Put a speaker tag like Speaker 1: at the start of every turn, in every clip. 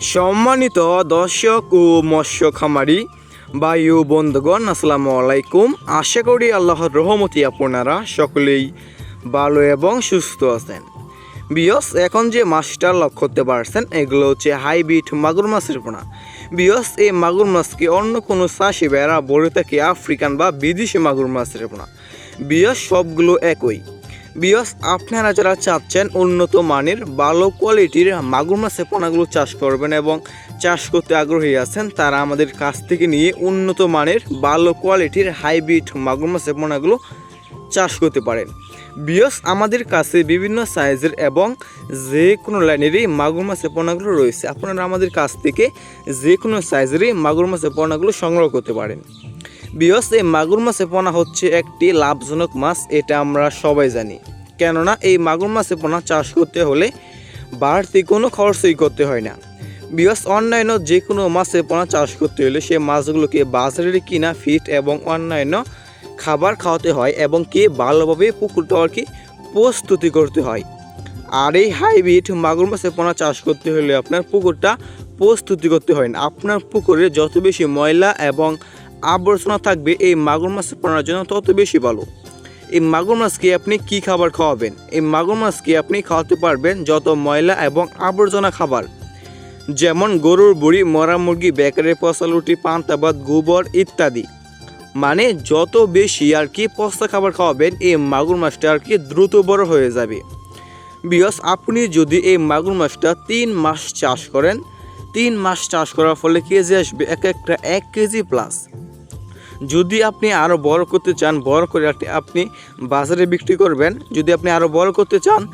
Speaker 1: সম্মানিত দর্শক ও মৎস্য খামারি বায়ু বন্ধুগণ, আসসালামু আলাইকুম। আশা করি আল্লাহর রহমতি আপনারা সকলেই ভালো এবং সুস্থ আছেন। বিয়স, এখন যে মাছটা লক্ষ্য করতে পারছেন, এগুলো হচ্ছে হাইব্রিড মাগুর মাছের পোনা। বিয়স, এই মাগুর মাছকে অন্য কোনো চাষি বেড়া বলে থাকে আফ্রিকান বা বিদেশি মাগুর মাছের পোনা। বিয়স, সবগুলো একই। বিয়স আপনারা যারা চাচ্ছেন উন্নত মানের ভালো কোয়ালিটির মাগুর মাছের পোনাগুলো চাষ করবেন এবং চাষ করতে আগ্রহী আছেন, তারা আমাদের কাছ থেকে নিয়ে উন্নত মানের ভালো কোয়ালিটির হাইব্রিড মাগুর মাছের পোনাগুলো চাষ করতে পারেন। বিয়স আমাদের কাছে বিভিন্ন সাইজের এবং যে কোনো লাইনেরই মাগুর মাছের পোনাগুলো রয়েছে। আপনারা আমাদের কাছ থেকে যে কোনো সাইজেরই মাগুর মাছের পোনাগুলো সংগ্রহ করতে পারেন। বিয়স, এই মাগুর মাছে পোনা হচ্ছে একটি লাভজনক মাছ, এটা আমরা সবাই জানি। কেননা, এই মাগুর মাছে পোনা চাষ করতে হলে বাড়তি কোনো খরচই করতে হয় না। বিয়স, অন্যান্য যে কোনো মাছে পোনা চাষ করতে হলে সে মাছগুলোকে বাজারে কিনা, ফিট এবং অন্যান্য খাবার খাওয়াতে হয় এবং কে ভালোভাবে পুকুরটা আর কি প্রস্তুতি করতে হয়। আর এই হাইব্রিড মাগুর মাছের পোনা চাষ করতে হলে আপনার পুকুরটা প্রস্তুতি করতে হয় না। আপনার পুকুরে যত বেশি ময়লা এবং আবর্জনা থাকবে এই মাগুর মাছ পোনার জন্য তত বেশি ভালো। এই মাগুর মাছকে আপনি কি খাবার খাওয়াবেন? এই মাগুর মাছকে আপনি খাওয়াতে পারবেন যত ময়লা এবং আবর্জনা খাবার। যেমন গরুর বুড়ি, মরা মুরগি, বেকারের পচা রুটি পান্তাবাদ গোবর ইত্যাদি। মানে যত বেশি আর কি পস্তা খাবার খাওয়াবেন, এই মাগুর মাছটা আর কি দ্রুত বড় হয়ে যাবে। বিকজ আপনি যদি এই মাগুর মাছটা তিন মাস চাষ করেন, তিন মাস চাষ করার ফলে কেজি আসবে এক একটা এক কেজি প্লাস যদি আপনি আরও বড় করতে চান, বড় করে আপনি- বাজারে বিক্রি করবেন। যদি আপনি আরও বড় করতে চান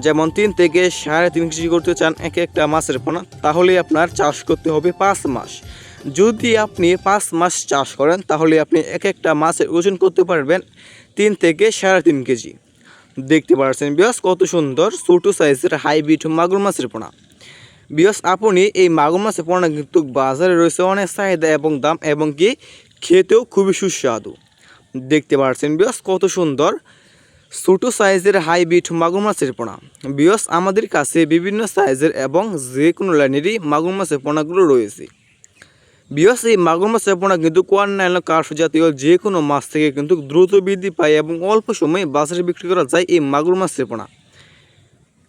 Speaker 1: যেমন তিন থেকে সাড়ে তিন কেজি করতে চান এক একটা মাছের পোনা, তাহলে আপনার চাষ করতে হবে পাঁচ মাস। যদি আপনি পাঁচ মাস চাষ করেন, তাহলে আপনি এক একটা মাছের ওজন করতে পারবেন তিন থেকে সাড়ে তিন কেজি। দেখতে পাচ্ছেন বিয়াস কত সুন্দর ছোটো সাইজের হাইব্রিড মাগুর মাছের পোনা। বিয়াস আপনি এই মাগুর মাছের পোনা কিন্তু বাজারে রয়েছে অনেক চাহিদা এবং দাম এবং কি খেতেও খুবই সুস্বাদু। দেখতে পাচ্ছেন বিয়স কত সুন্দর। ছোটো সাইজের হাইব্রিড মাগুর মাছের পোনা। বিয়স আমাদের কাছে বিভিন্ন সাইজের এবং যে কোনো লাইনেরই মাগুর মাছের পোনাগুলো রয়েছে। বিয়স এই মাগুর মাছের পোনা কিন্তু কোয়ান্নাইল কার্ফ জাতীয় যে কোনো মাছ থেকে কিন্তু দ্রুত বৃদ্ধি পায় এবং অল্প সময়ে বাজারে বিক্রি করা যায় এই মাগুর মাছের পোনা।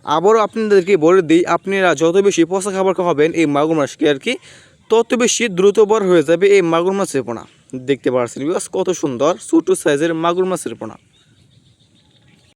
Speaker 1: আবারও আপনাদেরকে বলে দিই, আপনারা যত বেশি পচা খাবার খাওয়াবেন এই মাগুর মাছকে আর কি তত বেশি দ্রুত বড় হয়ে যাবে এই মাগুর মাছের পোনা। দেখতে পাচ্ছেন বিকজ কত সুন্দর, ছোটো সাইজের মাগুর মাছের পোনা।